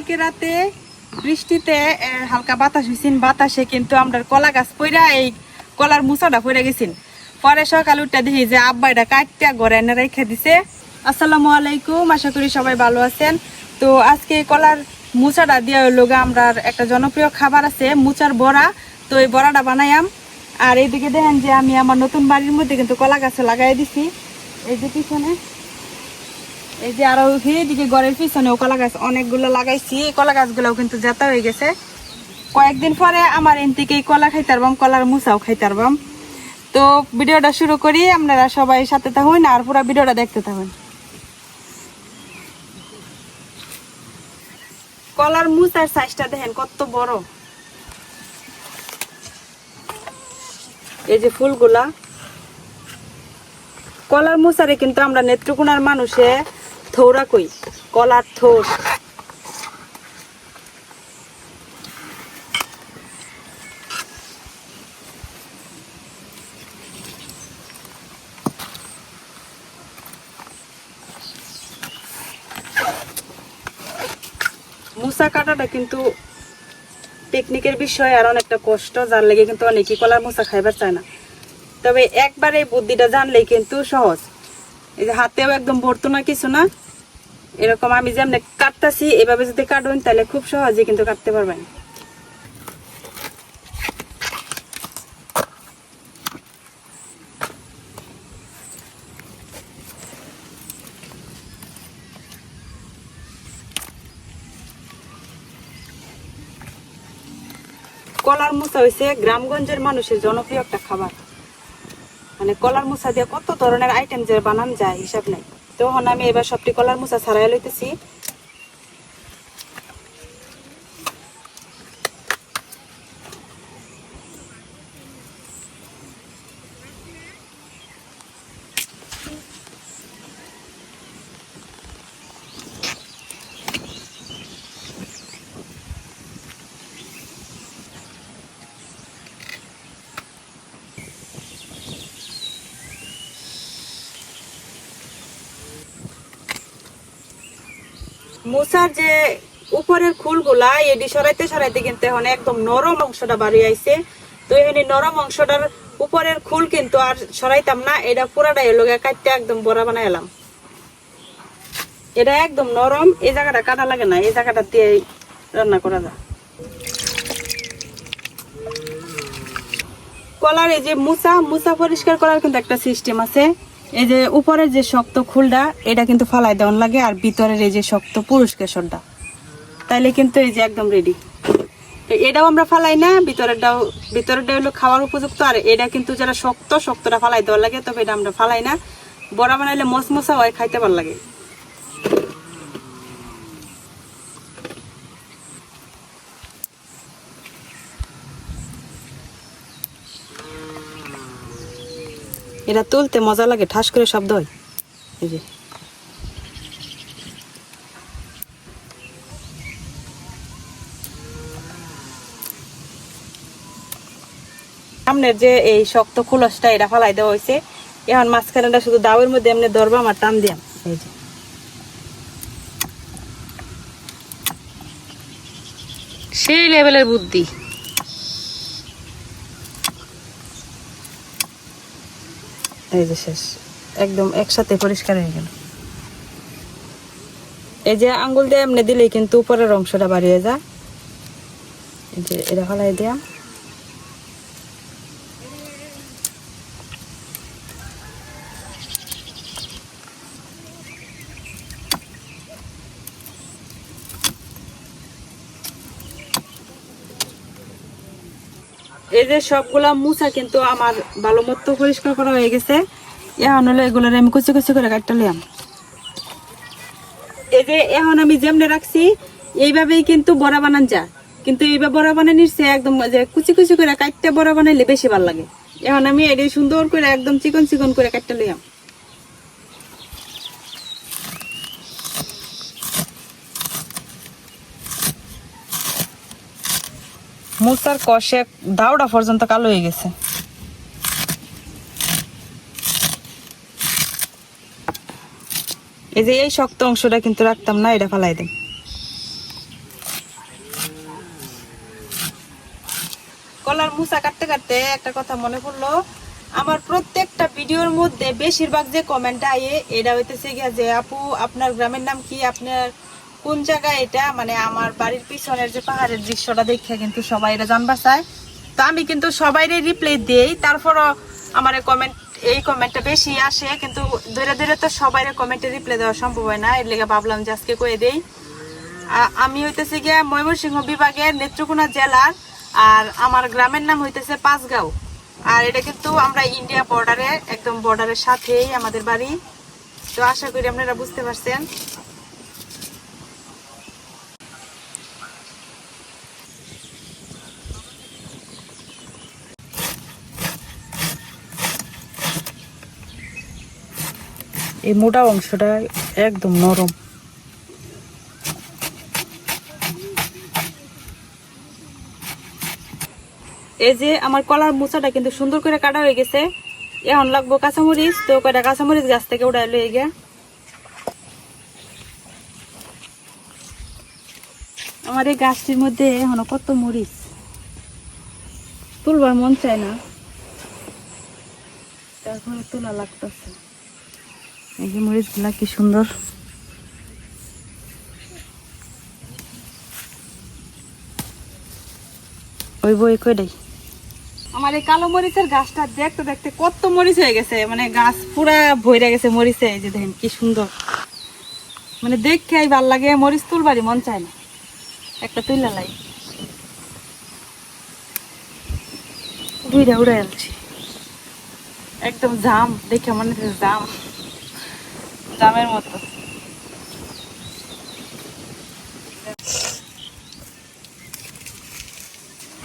কালকে রাতে বৃষ্টিতে হালকা বাতাস হয়েছিল বাতাসে কিন্তু আমরা কলা গাছ পইরা এই কলার মুসাটা পড়ে গেছিল পরে সকাল উঠে দেখি যে আব্বা এটা কাটতে ঘরে এনে রেখে দিছে। আসসালামু আলাইকুম, আশা করি সবাই ভালো আছেন। তো আজকে কলার মুচাটা দিয়ে হইল গা আমরা একটা জনপ্রিয় খাবার আছে মুচার বড়া। তো এই বড়াটা বানাইয়াম। আর এইদিকে দেখেন যে আমি আমার নতুন বাড়ির মধ্যে কিন্তু কলা গাছে লাগাই দিছি। এই যে পিছনে। এই যে আরও দিকে ঘরের পিছনেও কলা গাছ, অনেকগুলো লাগাইছি। এই কলা গাছগুলোও কিন্তু জাতা হয়ে গেছে। কয়েকদিন পরে আমার এন থেকে কলা খাইতে পারবাম কলার মুসাও খাইতে পারবাম তো ভিডিওটা শুরু করি, আপনারা সবাই সাথে থাকুন আর পুরো ভিডিওটা দেখতে থাকুন। কলার মুসার সাইজটা দেখেন কত বড়। এই যে ফুলগুলা। কলার মুসারে কিন্তু আমরা নেত্রকোনার মানুষে থৌরা কই? কলার থোর। মুসা কাটাটা কিন্তু টেকনিকের বিষয় আর অনেকটা কষ্ট, যার লেগে কিন্তু অনেকেই কলার মুসা খাইবার চায় না। তবে একবার এই বুদ্ধিটা জানলেই কিন্তু সহজ। এই যে হাতেও একদম ভরতো না কিছু না এরকম আমি যেমন কাটতাছি, এভাবে যদি কাটুন, তাহলে খুব সহজে কিন্তু কাটতে পারবেন। কলার মোচা হয়েছে গ্রামগঞ্জের মানুষের জনপ্রিয় একটা খাবার। মানে কলার মোচা দিয়ে কত ধরনের আইটেম যে বানান যায়, হিসাব নেই। তখন আমি এবার সবটি কলার মোচা ছাড়াই লইতেছি। মোচার যে উপরের খুলগুলা এডি সরাইতে সরাইতে কিন্তু এখন একদম নরম অংশটা বাড়ি আইছে। তো এখানে নরম অংশটার উপরের খুল কিন্তু আর সরাইতাম না, এটা পুরাটাই এলো কাটতে একদম বড়া বানাই এলাম। এটা একদম নরম, এই জায়গাটা কাটা লাগে না, এই জায়গাটা দিয়ে রান্না করা যায়। কলার এই যে মুসা মুসা পরিষ্কার করার কিন্তু একটা সিস্টেম আছে। এই যে উপরের যে শক্ত খুলটা এটা কিন্তু ফালাই দেওয়ার লাগে, আর ভিতরের এই যে শক্ত পুরুষ কেশরটা। তাইলে কিন্তু এই যে একদম রেডি তো এটাও আমরা ফালাই না, ভিতরেরটাও ভিতরেরটা হলো খাওয়ার উপযুক্ত, আর এটা কিন্তু যারা শক্ত, শক্তটা ফালাই দেওয়ার লাগে, তবে এটা আমরা ফালাই না। বড়া বানাইলে মশমশা হয়, খাইতে ভালো লাগে। এটা তুলতে মজা লাগে, ঠাস করে শব্দ হয়। এই যে। সামনের যে এই শক্ত খুলসটা এটা ফালাই দেওয়া হয়েছে, এখন মাঝখানেটা শুধু দাওয়ের মধ্যে এমনি ধরবা, আমার টান দিয়াম এই যে। সেই লেভেলের বুদ্ধি। এই যে শেষ। একদম একসাথে পরিষ্কার হয়ে গেল। এই যে আঙ্গুল দিয়ে এমনি দিলেই কিন্তু উপরের অংশটা বাড়িয়ে যা এই যে এটা হলাই দিয়া যে সবগুলা মুছা কিন্তু আমার ভালো মতো পরিষ্কার করা হয়ে গেছে। এখন হলো এগুলোর আমি কুচি কুচি করে কাটতে লিয়াম এই যে এখন আমি যেমনে রাখছি, এইভাবেই কিন্তু বড়া বানান যা কিন্তু এইভাবে বড়া বানাই নিচ্ছে একদম যে কুচি কুচি করে কাটতে বড়া বানাইলে বেশি ভালো লাগে। এখন আমি এটি সুন্দর করে একদম চিকন চিকন করে কাটতে লিয়াম মুসার কষে দাওড়া পর্যন্ত কালো হয়ে গেছে। এই যে এই শক্ত অংশটা কিন্তু রাখতাম না, এটা ফালাই দিই গলার মুসা কাটতে কাটতে একটা কথা মনে পড়ল, আমার প্রত্যেকটা ভিডিওর মধ্যে বেশিরভাগ যে কমেন্ট আয়ে এটা হইতেছে গিয়া যে, আপু, আপনার গ্রামের নাম কি? আপনার কোন জায়গায় এটা? মানে আমার বাড়ির পিছনের যে পাহাড়ের দৃশ্যটা দেখে কিন্তু সবাই এটা জানবার চায়। তো আমি কিন্তু সবাইরে রিপ্লাই দিই, তারপরও আমার কমেন্ট এই কমেন্টটা বেশি আসে, কিন্তু ধীরে ধীরে তো সবাই কমেন্টে রিপ্লাই দেওয়া সম্ভব হয় না। এর লেগে ভাবলাম যে আজকে কয়ে দেই। আমি হইতেছি গিয়া ময়মনসিংহ বিভাগের নেত্রকোনা জেলার, আর আমার গ্রামের নাম হইতেছে পাঁচগাঁও। আর এটা কিন্তু আমরা ইন্ডিয়া বর্ডারে একদম বর্ডারের সাথেই আমাদের বাড়ি। তো আশা করি আপনারা বুঝতে পারছেন। এই মোটা অংশটা একদম নরম। এই যে আমার কলার মোচাটা কিন্তু সুন্দর করে কাটা হয়ে গেছে। এখন লাগবো কাঁচামরিচ, তো কয়টা কাঁচামরিচ গাছ থেকে উড়াই লয়ে গিয়া। আমার এই গাছটির মধ্যে এখনও কত মরিচ? তুলবার মন চায় না। তারপরে তোলা লাগতেছে। এই যে কি সুন্দর। ওই বই আমার এই কালো মরিচের গাছটা দেখতে দেখতে কত মরিচ হয়ে গেছে মানে গাছ পুরা ভরে গেছে মরিচে, এই যে দেখেন কি সুন্দর। মানে দেখে ভালো লাগে, মরিচ তুলবারই মন চায় না। একটা তুইলা লাই। দুইটা উড়ে আলছি একদম জাম, দেখে মনে হচ্ছে জাম। জামের মতো।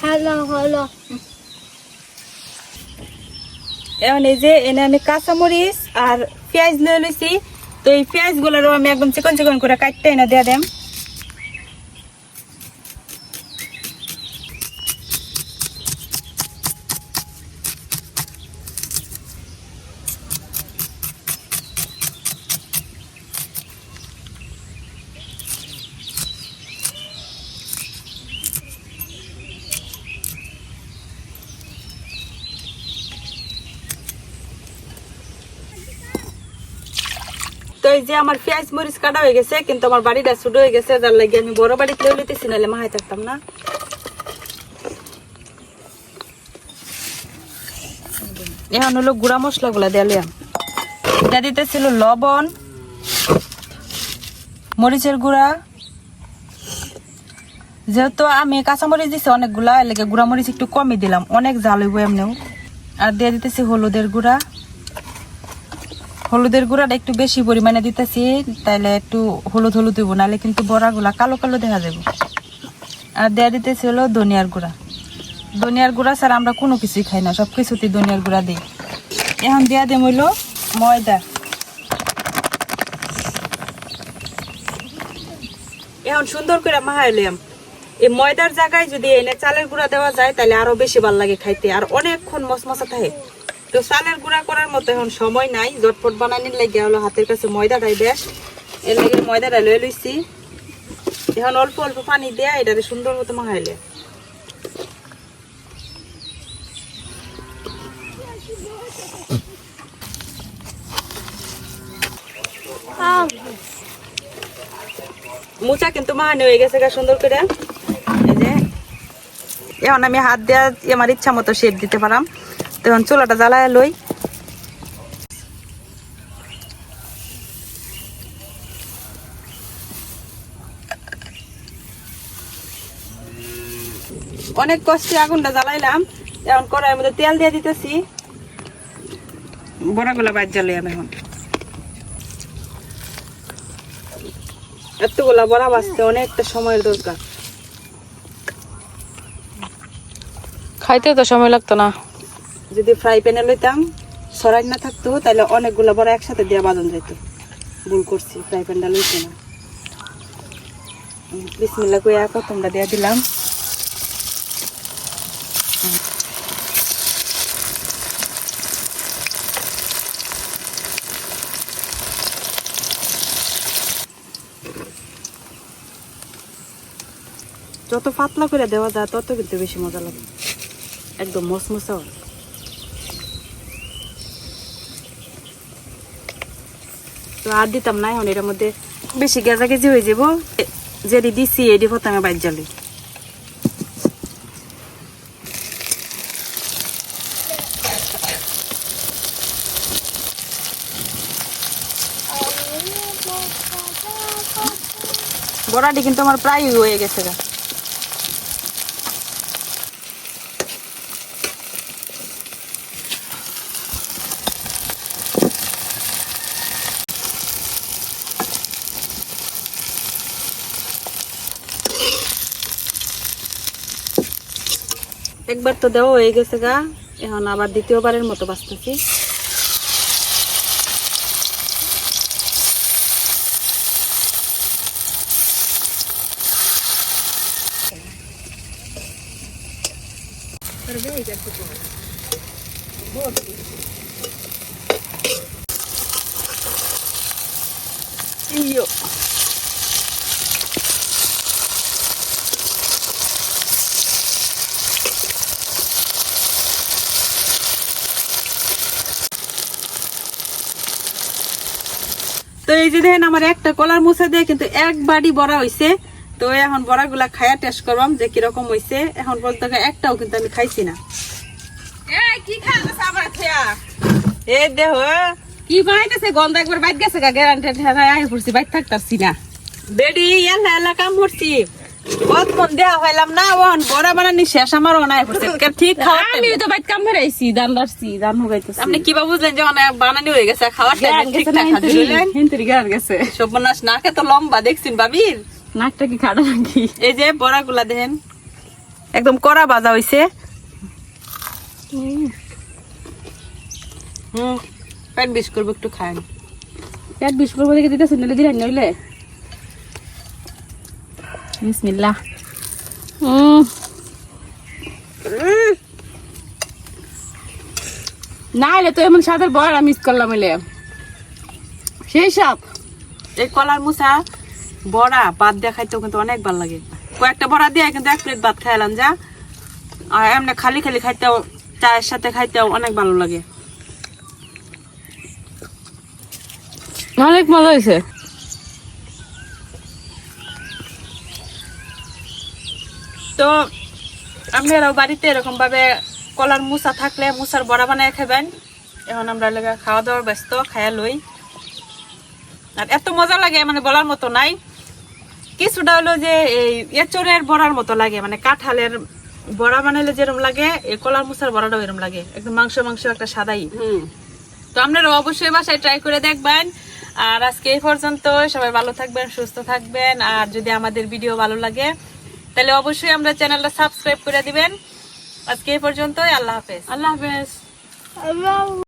Hello hello. এখন এই যে এনে আমি কাঁচামরিচ আর পেঁয়াজ নিয়ে লইছি। তো এই পেঁয়াজ গুলারও আমি একদম চিকন চিকন করে কাটতে এনে দিয়ে দেম। এই যে আমার পেঁয়াজ মরিচ কাটা হয়ে গেছে, কিন্তু আমার বাড়িটা ছোট হয়ে গেছে, যার লাগে আমি বড় বাড়িতে লইতেছি, নাহলে মাহাই থাকতাম না। এখন হলো গুঁড়া মশলা গুলা দিলাম এটা দিতেছিল লবণ, মরিচের গুঁড়া। যেহেতু আমি কাঁচামরিচ দিছি অনেকগুলা, এর লেগে গুঁড়া মরিচ একটু কমই দিলাম, অনেক জাল হইব এমনিও। আর দিয়ে দিতেছি হলুদের গুঁড়া। হলুদের গুঁড়াটা একটু বেশি পরিমাণে দিতেছি, তাইলে একটু হলুদ হলুদ দিব নাহলে কিন্তু বড়াগুলা কালো কালো দেখা যাবে। আর দেয়া দিতেছি হলো ধনিয়ার গুঁড়া। ধনিয়ার গুঁড়া ছাড়া আমরা কোনো কিছুই খাই না, সব কিছুতেই ধনিয়ার গুঁড়া দিই। এখন দেয়া দেম হইল ময়দা। এখন সুন্দর করে মাহাইলাম এই ময়দার জায়গায় যদি এনে চালের গুঁড়া দেওয়া যায় তাহলে আরও বেশি ভালো লাগে খাইতে, আর অনেকক্ষণ মশমশা থাকে। তো চালের গুঁড়া করার মতো এখন সময় নাই। জটপট বানানির লাগে হলো হাতের কাছে ময়দাটাই বেশ এর লাগে ময়দাটা লয়ে লইছি। এখন অল্প অল্প পানি দেয়া এটাতে সুন্দর মতো মাখাইলে। মুচা কিন্তু মাহানি হয়ে গেছে গা সুন্দর করে। এখন আমি হাত দেওয়া আমার ইচ্ছা মতো শেপ দিতে পারাম। তো এখন চুলাটা জ্বালায় লই। অনেক কষ্টে আগুনটা জ্বালাইলাম। এখন কড়াইয়ের মধ্যে তেল দিয়ে দিতেছি। বড়াগুলা বাদ জ্বালাই আমি এখন। এতগুলা বড়া বাঁচতে অনেকটা সময়ের দরকার। খাইতে তো সময় লাগতো না। যদি ফ্রাই প্যানে লইতাম, সরাই না থাকতো তাহলে অনেকগুলো বড় একসাথে দেওয়া বাজন যেত ভুল করছি ফ্রাই প্যানটা লইতে না। বিসমিল্লা কইয়া প্রথমটা দিয়ে দিলাম। যত পাতলা করে দেওয়া যায়, তত কিন্তু বেশি মজা লাগে। একদম মসমসা হয়। তো আর দিতাম না, এখন এটার মধ্যে বেশি গেজা গেজি হয়ে যাব। যেটি দিছি এটি প্রথমে বাইর জালি বড়াটি কিন্তু আমার প্রায় হয়ে গেছে গা। একবার তো দেওয়া হয়ে গেছে গা। এখন আবার দ্বিতীয়বারের মতো বাঁচতেছি Iyo. তো এই যে দেখেন আমার একটা কলার মুছে দিয়ে কিন্তু এক বাড়ি বড়া হইছে। তো এখন বড়াগুলা খায়া টেস্ট করবাম যে কীরকম হইছে। এখন বলতে গেলে একটাও কিন্তু আমি খাইছি না। এ দেহ কি বাইতেছে গন্ধ একবার বাইত গেছে গা গ্যারান্টি আই পড়ছি বাইট থাকতাছি না। বেডি এলা এলা কাম করছি। দেয়া হইলাম না ওহন বড়া বানানি শেষ আমার অনায় করছে ঠিক খাওয়া আমি তো বাইট কাম ফেরাইছি দান লাসছি দান হোগাইতেছি। আপনি কিবা বুঝলেন যে অনেক বানানি হয়ে গেছে খাওয়ার টাইমে ঠিকঠাক হাজির হইলেন? হিন্তিরি গান গেছে। সর্বনাশ নাকে তো লম্বা দেখছেন বাবির? নাকটা কি খাড়া নাকি? এই যে বড়াগুলা দেখেন একদম কড়া ভাজা হইছে। হুম পেট বিষ করব একটু খান পেট বিশ করব দেখে দিতেছে নইলে দিলেন নইলে বিসমিল্লাহ। না, এলে তো এমন সাদের বড় মিস করলাম এলে। সেই সব। এই কলার মুসা বড়া, ভাত দিয়ে খাইতেও কিন্তু অনেক ভালো লাগে। কয়েকটা বড়া দিয়ে কিন্তু এক প্লেট ভাত খাইলাম, যা। আর এমনি খালি খালি খাইতেও, চায়ের সাথে খাইতেও অনেক ভালো লাগে। অনেক মজা হয়েছে। তো আপনারাও বাড়িতে এরকম ভাবে কলার মুসা থাকলে মুসার বড়া বানায় খাবেন। এখন আমরা লেগে খাওয়া দাওয়ার ব্যস্ত খায়া লই। আর এত মজা লাগে মানে বলার মতো নাই। কিছুটা হলো যে এই এচরের বড়ার মতো লাগে মানে কাঁঠালের বড়া বানাইলে যেরকম লাগে এই কলার মুসার বড়াটাও এরকম লাগে। একদম মাংস মাংস একটা সাদাই। তো আপনারা অবশ্যই বাসায় ট্রাই করে দেখবেন। আর আজকে এই পর্যন্ত সবাই ভালো থাকবেন সুস্থ থাকবেন। আর যদি আমাদের ভিডিও ভালো লাগে তাহলে অবশ্যই আমরা চ্যানেলটা সাবস্ক্রাইব করে দিবেন। আজকে এই পর্যন্তই আল্লাহ হাফেজ। আল্লাহ হাফেজ।